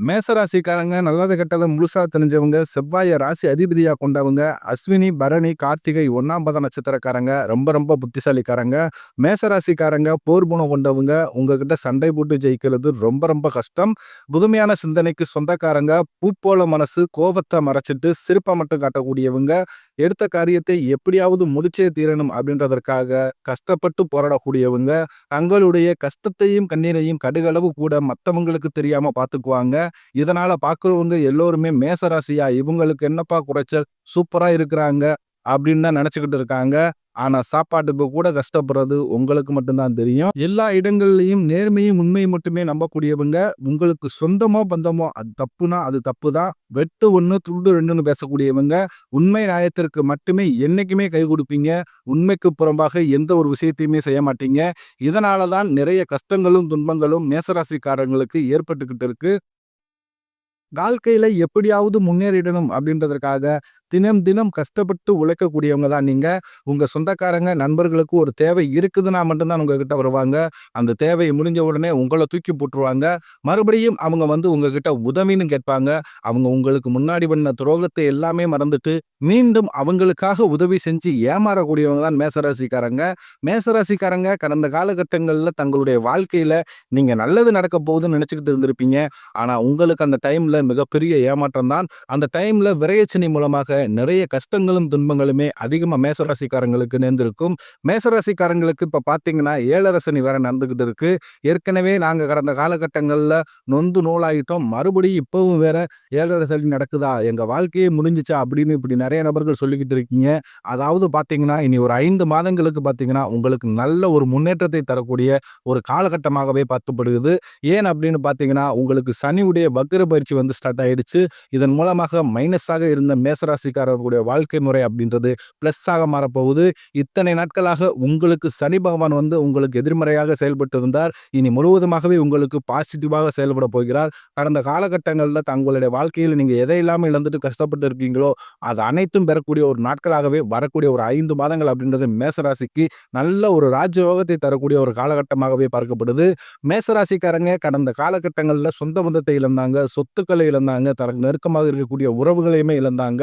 மேசராசிக்காரங்க நல்லது கெட்டதை முழுசா தெரிஞ்சவங்க செவ்வாய ராசி அதிபதியா கொண்டவங்க அஸ்வினி பரணி கார்த்திகை ஒன்னாம் பத நட்சத்திரக்காரங்க ரொம்ப ரொம்ப புத்திசாலிக்காரங்க மேசராசிக்காரங்க போர் குணம் கொண்டவங்க உங்ககிட்ட சண்டை போட்டு ஜெயிக்கிறது ரொம்ப ரொம்ப கஷ்டம். புதுமையான சிந்தனைக்கு சொந்தக்காரங்க பூப்போல மனசு கோபத்தை மறைச்சிட்டு சிரிப்பை மட்டும் காட்டக்கூடியவங்க எடுத்த காரியத்தை எப்படியாவது முடிச்சே தீரணும் அப்படின்றதற்காக கஷ்டப்பட்டு போராடக்கூடியவங்க தங்களுடைய கஷ்டத்தையும் கண்ணீரையும் கடுகளவு கூட மற்றவங்களுக்கு தெரியாம பார்த்துக்குவாங்க. இதனால பார்க்குறவங்க எல்லோருமே மேசராசியா இவங்களுக்கு என்னப்பா குறைச்சல்? சூப்பரா இருக்கிறாங்க அப்படின்னு தான் நினைச்சுக்கிட்டு இருக்காங்க. ஆனா சாப்பாட்டுக்கு கூட கஷ்டப்படுறது உங்களுக்கு மட்டும்தான் தெரியும். எல்லா இடங்கள்லையும் நேர்மையும் உண்மையும் மட்டுமே நம்பக்கூடியவங்க. உங்களுக்கு சொந்தமோ பந்தமோ அது தப்புனா அது தப்பு தான் வெட்டு ஒன்று துண்டு ரெண்டுன்னு பேசக்கூடியவங்க. உண்மை நியாயத்திற்கு மட்டுமே என்னைக்குமே கை கொடுப்பீங்க. உண்மைக்கு புறம்பாக எந்த ஒரு விஷயத்தையுமே செய்ய மாட்டீங்க. இதனால தான் நிறைய கஷ்டங்களும் துன்பங்களும் மேசராசிக்காரங்களுக்கு ஏற்பட்டுக்கிட்டு இருக்கு. வாழ்க்கையில் எப்படியாவது முன்னேறிடணும் அப்படின்றதற்காக தினம் தினம் கஷ்டப்பட்டு உழைக்கக்கூடியவங்க தான் நீங்கள் உங்கள் சொந்தக்காரங்க நண்பர்களுக்கு ஒரு தேவை இருக்குதுன்னா மட்டும்தான் உங்ககிட்ட வருவாங்க. அந்த தேவையை முடிஞ்ச உடனே உங்களை தூக்கி போட்டுருவாங்க. மறுபடியும் அவங்க வந்து உங்ககிட்ட உதவின்னு கேட்பாங்க. அவங்க உங்களுக்கு முன்னாடி பண்ண துரோகத்தை எல்லாமே மறந்துட்டு மீண்டும் அவங்களுக்காக உதவி செஞ்சு ஏமாறக்கூடியவங்க தான் மேசராசிக்காரங்க. மேசராசிக்காரங்க கடந்த காலகட்டங்களில் தங்களுடைய வாழ்க்கையில் நீங்கள் நல்லது நடக்க போகுதுன்னு நினச்சிக்கிட்டு இருந்திருப்பீங்க. ஆனால் உங்களுக்கு அந்த டைமில் மிகப்பெரிய ஏமாற்றம் தான். அந்த டைமில் விரையச்சனி மூலமாக நிறைய கஷ்டங்களும் துன்பங்களுமே அதிகமாக மேசராசிக்காரங்களுக்கு நேர்ந்திருக்கும். மேசராசிக்காரங்களுக்கு இப்போ பாத்தீங்கன்னா ஏழரசனி வேற நடந்துக்கிட்டு இருக்கு. ஏற்கனவே நாங்கள் கடந்த காலகட்டங்களில் நொந்து நூலாயிட்டோம் மறுபடியும் இப்போவும் வேற ஏழரசனி நடக்குதா? எங்கள் வாழ்க்கையே முடிஞ்சிச்சா? அப்படின்னு இப்படி நிறைய நபர்கள் சொல்லிக்கிட்டு இருக்கீங்க. அதாவது பார்த்தீங்கன்னா இனி ஒரு ஐந்து மாதங்களுக்கு பார்த்தீங்கன்னா உங்களுக்கு நல்ல ஒரு முன்னேற்றத்தை தரக்கூடிய ஒரு காலகட்டமாகவே பார்க்கப்படுகிறது. ஏன் அப்படின்னு பார்த்தீங்கன்னா உங்களுக்கு சனியுடைய பத்திர பயிற்சி வந்து ஸ்டார்ட் ஆயிடுச்சு. இதன் மூலமாக மைனஸாக இருந்த மேசராசி ராசிக்காரர்களுடைய வாழ்க்கை முறை அப்படின்றது ப்ளஸ்ஸாக மாறப்போகுது. இத்தனை நாட்களாக உங்களுக்கு சனி பகவான் வந்து உங்களுக்கு எதிர்மறையாக செயல்பட்டு இருந்தார் இனி முழுவதுமாகவே உங்களுக்கு பாசிட்டிவாக செயல்பட போகிறார். கடந்த காலகட்டங்களில் தங்களுடைய வாழ்க்கையில் நீங்கள் எதை இல்லாமல் இழந்துட்டு கஷ்டப்பட்டு இருக்கீங்களோ அது அனைத்தும் பெறக்கூடிய ஒரு நாட்களாகவே வரக்கூடிய ஒரு ஐந்து மாதங்கள் அப்படின்றது மேசராசிக்கு நல்ல ஒரு ராஜயோகத்தை தரக்கூடிய ஒரு காலகட்டமாகவே பார்க்கப்படுது. மேசராசிக்காரங்க கடந்த காலகட்டங்களில் சொந்த பந்தத்தை இழந்தாங்க சொத்துக்களை இழந்தாங்க தனக்கு நெருக்கமாக இருக்கக்கூடிய உறவுகளையுமே இழந்தாங்க.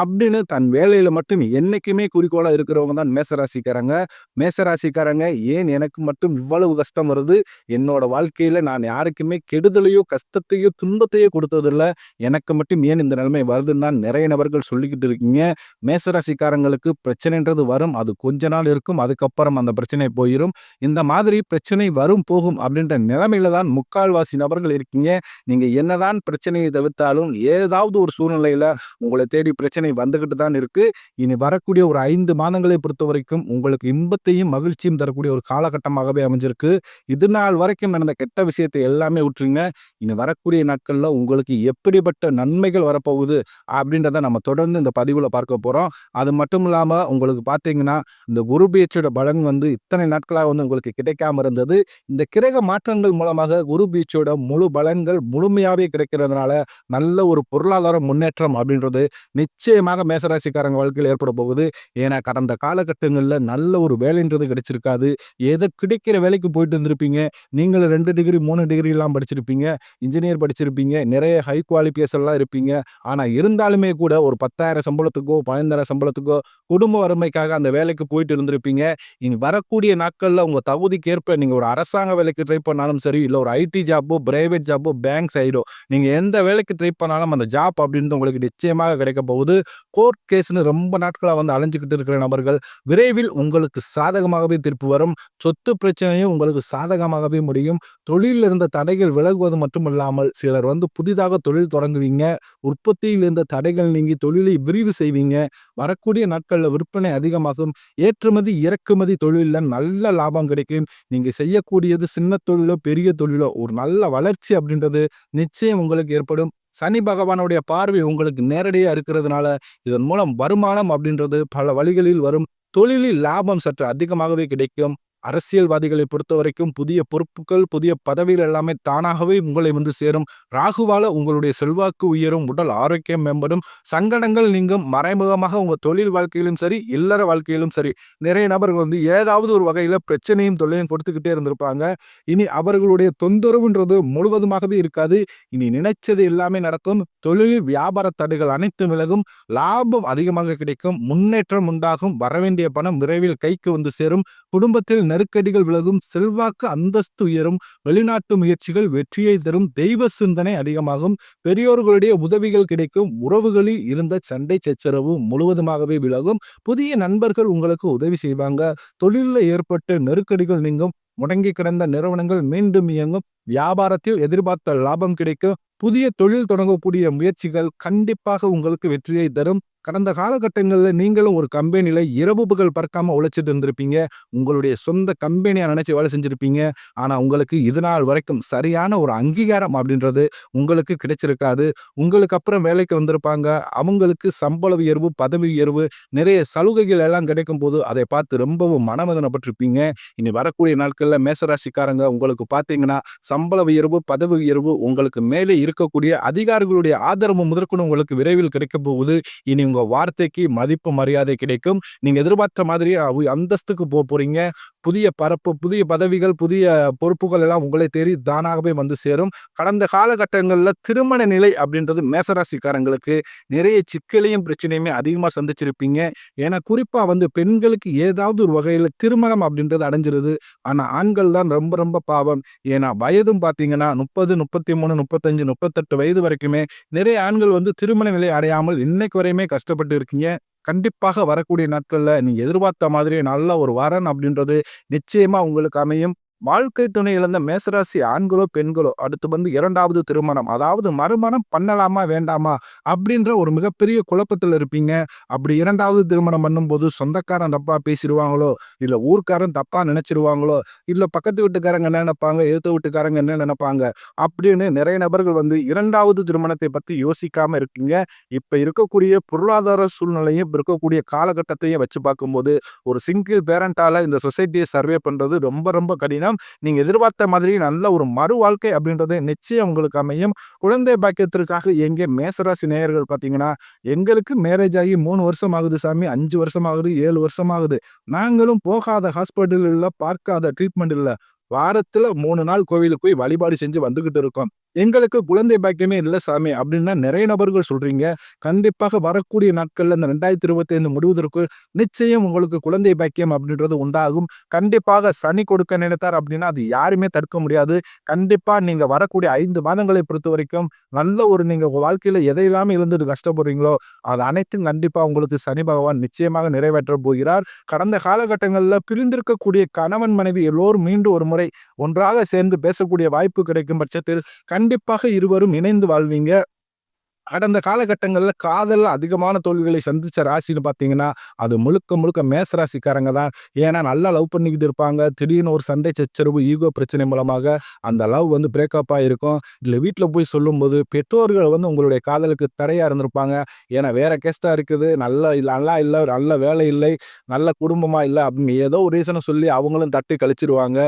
அப்படின்னு தன் வேலையில மட்டும் என்னைக்குமே குறிக்கோளா இருக்கிறவங்க தான் மேசராசிக்காரங்க. மேசராசிக்காரங்க ஏன் எனக்கு மட்டும் இவ்வளவு கஷ்டம் வருது? என்னோட வாழ்க்கையில நான் யாருக்குமே கெடுதலையோ கஷ்டத்தையோ துன்பத்தையோ கொடுத்ததில்ல. எனக்கு மட்டும் ஏன் இந்த நிலைமை வருதுன்னு தான் நிறைய நபர்கள் சொல்லிக்கிட்டு இருக்கீங்க. மேசராசிக்காரங்களுக்கு பிரச்சனைன்றது வரும். அது கொஞ்ச நாள் இருக்கும். அதுக்கப்புறம் அந்த பிரச்சனை போயிடும் இந்த மாதிரி பிரச்சனை பிரச்சனை வரும் போகும் அப்படின்ற நிலைமையில தான் முக்கால்வாசி நபர்கள் இருக்கீங்க. நீங்க என்னதான் பிரச்சனையை தவிர்த்தாலும் ஏதாவது ஒரு சூழ்நிலையில உங்களை தேடி பிரச்சனை வந்துகிட்டு தான் இருக்குது இனி வரக்கூடிய ஒரு ஐந்து மாதங்களை பொறுத்த வரைக்கும் உங்களுக்கு இன்பத்தையும் மகிழ்ச்சியும் தரக்கூடிய ஒரு காலகட்டமாகவே அமைஞ்சிருக்கு. இது நாள் வரைக்கும் நடந்த கெட்ட விஷயத்தை எல்லாமே விட்டுருங்க. இனி வரக்கூடிய நாட்களில் உங்களுக்கு எப்படிப்பட்ட நன்மைகள் வரப்போகுது அப்படின்றத நம்ம தொடர்ந்து இந்த பதிவில் பார்க்க போகிறோம் அது மட்டும் இல்லாமல் உங்களுக்கு பார்த்தீங்கன்னா இந்த குரு பீச்சோட பலன் வந்து இத்தனை நாட்களாக வந்து உங்களுக்கு கிடைக்காம இருந்தது. இந்த கிரக மாற்றங்கள் மூலமாக குரு பீச்சோட முழு பலன்கள் முழுமையாகவே கிடைக்கிறதுனால நல்ல ஒரு பொருளாதார முன்னேற்றம் அப்படின்றது நிச்சயமாக மேசராசிக்காரங்க வாழ்க்கையில் ஏற்பட போகுது. ஏன்னா கடந்த காலகட்டங்களில் நல்ல ஒரு வேலைன்றது கிடைச்சிருக்காது. ஏதோ கிடைக்கிற வேலைக்கு போயிட்டு இருந்திருப்பீங்க. நீங்கள் ரெண்டு டிகிரி மூணு டிகிரிலாம் படிச்சிருப்பீங்க. இன்ஜினியர் படிச்சிருப்பீங்க. நிறைய ஹை குவாலிஃபிகேஷன்லாம் இருப்பீங்க. ஆனால் இருந்தாலுமே கூட ஒரு பத்தாயிரம் சம்பளத்துக்கோ பதினஞ்சாயிரம் சம்பளத்துக்கோ குடும்ப வறுமைக்காக அந்த வேலைக்கு போயிட்டு இருந்திருப்பீங்க. இனி வரக்கூடிய நாட்களில் உங்கள் தகுதிக்கேற்ப நீங்கள் ஒரு அரசாங்க வேலைக்கு ட்ரை பண்ணாலும் சரி இல்லை ஒரு ஐடி ஜாப்போ பிரைவேட் ஜாப்போ பேங்க் சைடோ நீங்கள் எந்த வேலைக்கு ட்ரை பண்ணாலும் அந்த ஜாப் அப்படின்றது உங்களுக்கு நிச்சயமாக கிடைக்கும் கிடைக்க போகுது கோர்ட் கேஸ்னு ரொம்ப நாட்களாக வந்து அலைஞ்சிக்கிட்டு இருக்கிற நபர்கள் விரைவில் உங்களுக்கு சாதகமாகவே தீர்ப்பு வரும். சொத்து பிரச்சனையும் உங்களுக்கு சாதகமாகவே முடியும். தொழிலில் இருந்த தடைகள் விலகுவது மட்டும் இல்லாமல் சிலர் வந்து புதிதாக தொழில் தொடங்குவீங்க. உற்பத்தியில் இருந்த தடைகள் நீங்கி தொழிலை விரிவு செய்வீங்க. வரக்கூடிய நாட்களில் விற்பனை அதிகமாகும். ஏற்றுமதி இறக்குமதி தொழிலில் நல்ல லாபம் கிடைக்கும். நீங்கள் செய்யக்கூடியது சின்ன தொழிலோ, பெரிய தொழிலோ ஒரு நல்ல வளர்ச்சி அப்படின்றது நிச்சயம் உங்களுக்கு ஏற்படும். சனி பகவானுடைய பார்வை உங்களுக்கு நேரடியா இருக்கிறதுனால, இதன் மூலம் வருமானம் அப்படின்றது பல வழிகளில் வரும். தொழிலில் லாபம் சற்று அதிகமாகவே கிடைக்கும். அரசியல்வாதிகளை பொறுத்த வரைக்கும் புதிய பொறுப்புகள், புதிய பதவிகள் எல்லாமே தானாகவே உங்களை வந்து சேரும். ராகுவால உங்களுடைய செல்வாக்கு உயரும், உடல் ஆரோக்கியம் மேம்படும், சங்கடங்கள் நீங்கும். மறைமுகமாக உங்க தொழில் வாழ்க்கையிலும் சரி, இல்லற வாழ்க்கையிலும் சரி, நிறைய நபர்கள் வந்து ஏதாவது ஒரு வகையில பிரச்சனையும், தொல்லையும் கொடுத்துக்கிட்டே இருந்திருப்பாங்க. இனி அவர்களுடைய தொந்தரவுன்றது முழுவதுமாகவே இருக்காது. இனி நினைச்சது எல்லாமே நடக்கும். தொழில், வியாபார தடைகள் அனைத்தும் விலகும். லாபம் அதிகமாக கிடைக்கும். முன்னேற்றம் உண்டாகும். வரவேண்டிய பணம் விரைவில் கைக்கு வந்து சேரும். குடும்பத்தில் நெருக்கடிகள் விலகும். செல்வாக்கு, அந்தஸ்து உயரும். வெளிநாட்டு முயற்சிகள் வெற்றியை தரும். தெய்வ சிந்தனை அதிகமாகும். பெரியோர்களுடைய உதவிகள் கிடைக்கும். உறவுகளில் இருந்த சண்டை சச்சரவு முழுவதுமாகவே விலகும். புதிய நண்பர்கள் உங்களுக்கு உதவி செய்வாங்க. தொழிலில் ஏற்பட்ட நெருக்கடிகள் நீங்கும். முடங்கி கிடந்த நிறுவனங்கள் மீண்டும் இயங்கும். வியாபாரத்தில் எதிர்பார்த்த லாபம் கிடைக்கும். புதிய தொழில் தொடங்கக்கூடிய முயற்சிகள் கண்டிப்பாக உங்களுக்கு வெற்றியை தரும். கடந்த காலகட்டங்களில் நீங்களும் ஒரு கம்பெனியில் இரவு புகழ் பறக்காமல் உழைச்சிட்டு இருந்திருப்பீங்க. உங்களுடைய சொந்த கம்பெனியை நினச்சி வேலை செஞ்சுருப்பீங்க ஆனால் உங்களுக்கு இதுநாள் வரைக்கும் சரியான ஒரு அங்கீகாரம் அப்படின்றது உங்களுக்கு கிடைச்சிருக்காது. உங்களுக்கு அப்புறம் வேலைக்கு வந்திருப்பாங்க. அவங்களுக்கு சம்பள உயர்வு, பதவி உயர்வு, நிறைய சலுகைகள் எல்லாம் கிடைக்கும் போது அதை பார்த்து ரொம்பவும் மனமதனப்பட்டிருப்பீங்க இனி வரக்கூடிய நாட்களில் மேசராசிக்காரங்க உங்களுக்கு பார்த்தீங்கன்னா, சம்பள உயர்வு, பதவி உயர்வு, உங்களுக்கு மேலே இருக்கக்கூடிய அதிகாரிகளுடைய ஆதரவு முதற்கொண்டு உங்களுக்கு விரைவில் கிடைக்க போகுது. இனி உங்க வார்த்தைக்கு மதிப்பு, மரியாதை கிடைக்கும். நீங்க எதிர்பார்த்த மாதிரி அவு அந்தஸ்துக்கு போக போறீங்க. புதிய பரப்பு, புதிய பதவிகள், புதிய பொறுப்புகள் எல்லாம் உங்களை தேடி தானாகவே வந்து சேரும். கடந்த காலகட்டங்களில் திருமண நிலை அப்படின்றது மேசராசிக்காரங்களுக்கு நிறைய சிக்கலையும், பிரச்சனையுமே அதிகமாக சந்திச்சிருப்பீங்க. ஏன்னா குறிப்பாக வந்து பெண்களுக்கு ஏதாவது ஒரு வகையில் திருமணம் அப்படின்றது அடைஞ்சிருது. ஆனால் ஆண்கள் தான் ரொம்ப ரொம்ப பாவம். ஏன்னா வயதும் பார்த்தீங்கன்னா 30, 33, 35, 38 வயது வரைக்குமே நிறைய ஆண்கள் வந்து திருமண நிலை அடையாமல் இன்னைக்கு வரையுமே கஷ்டப்பட்டு இருக்கீங்க. கண்டிப்பாக வரக்கூடிய நாட்களில் நீங்கள் எதிர்பார்த்த மாதிரியே நல்ல ஒரு வரன் அப்படின்றது நிச்சயமாக உங்களுக்கு அமையும். வாழ்க்கை துணை இழந்த மேசராசி ஆண்களோ, பெண்களோ அடுத்து வந்து இரண்டாவது திருமணம். அதாவது மறுமணம் பண்ணலாமா? வேண்டாமா? அப்படின்ற ஒரு மிகப்பெரிய குழப்பத்தில் இருப்பீங்க. அப்படி இரண்டாவது திருமணம் பண்ணும்போது சொந்தக்காரன் தப்பா பேசிடுவாங்களோ இல்ல ஊர்க்காரன் தப்பா நினைச்சிருவாங்களோ, இல்ல பக்கத்து வீட்டுக்காரங்க என்ன நினைப்பாங்க, எதிர்த்த வீட்டுக்காரங்க என்ன நினைப்பாங்க, அப்படின்னு நிறைய நபர்கள் வந்து இரண்டாவது திருமணத்தை பத்தி யோசிக்காம இருக்கீங்க. இப்ப இருக்கக்கூடிய பொருளாதார சூழ்நிலையும், இப்ப இருக்கக்கூடிய காலகட்டத்தையும் வச்சு பார்க்கும்போது, ஒரு சிங்கிள் பேரண்டால இந்த சொசைட்டியை சர்வே பண்றது ரொம்ப ரொம்ப கடினம். நீங்கள் எதிர்பார்த்த மாதிரி நல்ல ஒரு மறு வாழ்க்கை அப்படின்றது நிச்சயம் உங்களுக்கு அமையும். குழந்தை பாக்கியத்திற்காக எங்கே மேசராசி நேயர்கள் பார்த்தீங்கன்னா, எங்களுக்கு மேரேஜ் ஆகி மூணு வருஷம் ஆகுது சாமி, அஞ்சு வருஷம் ஆகுது, ஏழு வருஷம் ஆகுது. நாங்களும் போகாத ஹாஸ்பிட்டல் இல்லை பார்க்காத ட்ரீட்மெண்ட் இல்லை வாரத்தில் மூணு நாள் கோவிலுக்கு போய் வழிபாடு செஞ்சு வந்துக்கிட்டு இருக்கோம். எங்களுக்கு குழந்தை பாக்கியமே இல்லை சாமி அப்படின்னா நிறைய நபர்கள் சொல்றீங்க. கண்டிப்பாக வரக்கூடிய நாட்கள்ல இந்த 2025 முடிவதற்குள் நிச்சயம் உங்களுக்கு குழந்தை பாக்கியம் அப்படின்றது உண்டாகும். கண்டிப்பாக சனி கொடுக்க நினைத்தார் அப்படின்னா, அது யாருமே தடுக்க முடியாது. கண்டிப்பா நீங்க வரக்கூடிய ஐந்து மாதங்களை பொறுத்த வரைக்கும் நல்ல ஒரு நீங்க வாழ்க்கையில எதையெல்லாம் இருந்துட்டு கஷ்டப்படுறீங்களோ, அது அனைத்தும் கண்டிப்பா உங்களுக்கு சனி பகவான் நிச்சயமாக நிறைவேற்றப் போகிறார். கடந்த காலகட்டங்களில் பிரிந்திருக்கக்கூடிய கணவன், மனைவி எல்லோரும் மீண்டும் ஒரு முறை ஒன்றாக சேர்ந்து பேசக்கூடிய வாய்ப்பு கிடைக்கும் பட்சத்தில் கண்டிப்பாக இருவரும் இணைந்து வாழ்வீங்க. கடந்த காலகட்டங்களில் காதலில் அதிகமான தோல்விகளை சந்தித்த ராசின்னு பார்த்தீங்கன்னா, அது முழுக்க முழுக்க மேச ராசிக்காரங்க தான். ஏன்னா நல்லா லவ் பண்ணிக்கிட்டு இருப்பாங்க. திடீர்னு ஒரு சண்டை சச்சரவு, ஈகோ பிரச்சனை மூலமாக அந்த லவ் வந்து பிரேக்கப் ஆகிருக்கும் இல்லை வீட்டில் போய் சொல்லும்போது பெற்றோர்கள் வந்து உங்களுடைய காதலுக்கு தடையாக இருந்திருப்பாங்க. ஏன்னா வேற கேஸ்ட்டா இருக்குது. நல்ல நல்லா இல்லை நல்ல வேலை இல்லை, நல்ல குடும்பமாக இல்லை அப்படின்னு ஏதோ ஒரு ரீசனை சொல்லி அவங்களும் தட்டி கழிச்சிருவாங்க.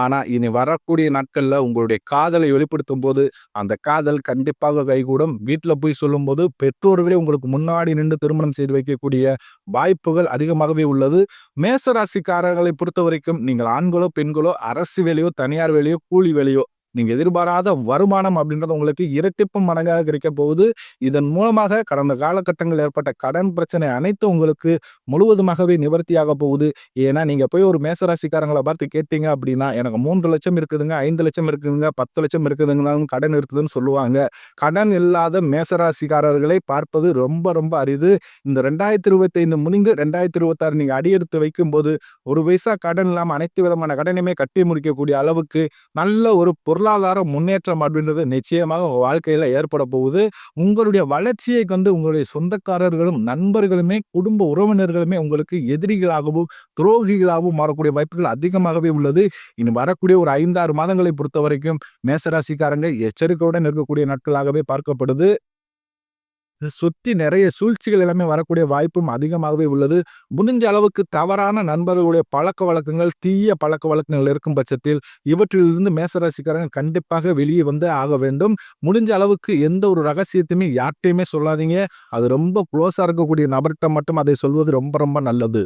ஆனால் இனி வரக்கூடிய நாட்களில் உங்களுடைய காதலை வெளிப்படுத்தும் போது அந்த காதல் கண்டிப்பாக கைகூடும். வீட்டில் போய் சொல்லும்போது பெற்றோர்களே உங்களுக்கு முன்னாடி நின்று திருமணம் செய்து வைக்கக்கூடிய வாய்ப்புகள் அதிகமாகவே உள்ளது. மேசராசிக்காரர்களை பொறுத்தவரைக்கும் நீங்கள் ஆண்களோ, பெண்களோ அரசு வேலையோ, தனியார் வேலையோ, கூலி வேலையோ நீங்கள் எதிர்பாராத வருமானம் அப்படின்றது உங்களுக்கு இரட்டிப்பு மடங்காக கிடைக்க போகுது. இதன் மூலமாக கடந்த காலகட்டங்களில் ஏற்பட்ட கடன் பிரச்சனை அனைத்தும் உங்களுக்கு முழுவதுமாகவே நிவர்த்தியாகப் போகுது. ஏன்னா நீங்கள் போய் ஒரு மேசராசிக்காரங்களை பார்த்து கேட்டீங்க அப்படின்னா, எனக்கு 3,00,000 இருக்குதுங்க, ஐந்து லட்சம் இருக்குதுங்க, பத்து லட்சம் இருக்குதுங்கனாலும் கடன் இருக்குதுன்னு சொல்லுவாங்க. கடன் இல்லாத மேசராசிக்காரர்களை பார்ப்பது ரொம்ப ரொம்ப அரிது. இந்த 2025 முடிந்து 2026 நீங்க அடியெடுத்து வைக்கும்போது, ஒரு பைசா கடன் இல்லாமல் அனைத்து விதமான கடனையுமே கட்டி முடிக்கக்கூடிய அளவுக்கு நல்ல ஒரு பொருளாதார பொருளாதார முன்னேற்றம் அப்படின்றது நிச்சயமாக உங்கள் வாழ்க்கையில் ஏற்பட போகுது. உங்களுடைய வளர்ச்சியை கண்டு உங்களுடைய சொந்தக்காரர்களும், நண்பர்களுமே, குடும்ப உறவினர்களுமே உங்களுக்கு எதிரிகளாகவும், துரோகிகளாகவும் மாறக்கூடிய வாய்ப்புகள் அதிகமாகவே உள்ளது. இனி வரக்கூடிய ஒரு ஐந்தாறு மாதங்களை பொறுத்த வரைக்கும் மேசராசிக்காரங்க எச்சரிக்கையுடன் இருக்கக்கூடிய நாட்களாகவே பார்க்கப்படுது. சுற்றி நிறைய சூழ்ச்சிகள் எல்லாமே வரக்கூடிய வாய்ப்பும் அதிகமாகவே உள்ளது. முடிஞ்ச அளவுக்கு தவறான நண்பர்களுடைய பழக்க வழக்கங்கள் தீய பழக்க வழக்கங்கள் இருக்கும் பட்சத்தில், இவற்றிலிருந்து மேசராசிக்காரங்க கண்டிப்பாக வெளியே வந்தே ஆக வேண்டும். முடிஞ்ச அளவுக்கு எந்த ஒரு ரகசியத்தையுமே யார்கிட்டையுமே சொல்லாதீங்க. அது ரொம்ப க்ளோஸாக இருக்கக்கூடிய நபர்கிட்ட மட்டும் அதை சொல்வது ரொம்ப ரொம்ப நல்லது.